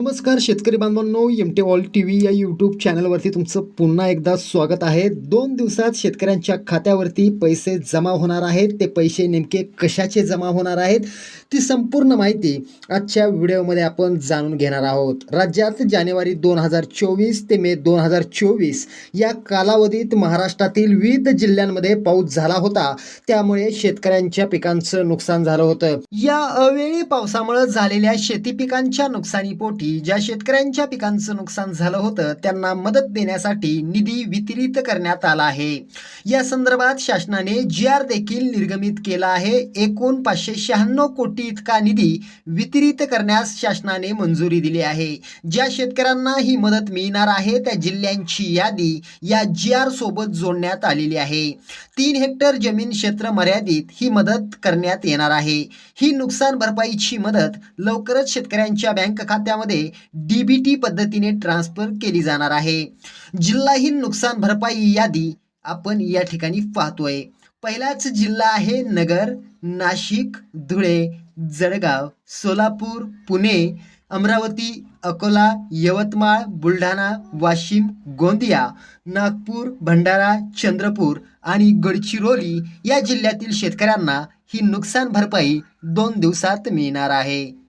नमस्कार शेतकरी बांधवांनो M T all T V या यूट्यूब चॅनलवरती तुमचं पुन्हा एकदा स्वागत आहे. दोन दिवसात शेतकऱ्यांच्या खात्यावरती पैसे जमा होणार आहेत. ते पैसे नेमके कशाचे जमा होणार आहेत ती संपूर्ण माहिती आजच्या व्हिडिओमध्ये आपण जाणून घेणार आहोत. राज्यात जानेवारी दोन हजार चोवीस ते मे दोन हजार चोवीस या कालावधीत महाराष्ट्रातील विविध जिल्ह्यांमध्ये पाऊस झाला होता. त्यामुळे शेतकऱ्यांच्या पिकांचं नुकसान झालं होतं. या अवेळी पावसामुळे झालेल्या शेती पिकांच्या नुकसानीपोटी ज्या शेतकऱ्यांच्या पिकांचं नुकसान झालं होतं त्यांना मदत देण्यासाठी निधी वितरित करण्यात आला आहे. या संदर्भात शासनाने जी आर देखील निर्गमित केला आहे. एकूण पाचशे शहाण्णव कोटी इतका निधी वितरित करण्यास शासनाने मंजुरी दिली आहे. ज्या शेतकऱ्यांना ही मदत मिळणार आहे त्या जिल्ह्यांची यादी या जी आर सोबत जोडण्यात आलेली आहे. तीन हेक्टर जमीन क्षेत्र मर्यादित ही मदत करण्यात येणार आहे. ही नुकसान भरपाईची मदत लवकरच शेतकऱ्यांच्या बँक खात्यामध्ये डीबीटी पद्धतीने ट्रान्सफर केली जाणार आहे. जिल्हाहीन नुकसान भरपाई यादी आपण या ठिकाणी पाहतोय. पहिलाच जिल्हा आहे नगर नाशिक धुळे जळगाव सोलापूर पुणे अमरावती अकोला यवतमाळ बुलढाणा वाशिम गोंदिया नागपूर भंडारा चंद्रपूर आणि गडचिरोली या जिल्ह्यातील शेतकऱ्यांना ही नुकसान भरपाई दोन दिवसात मिळणार आहे.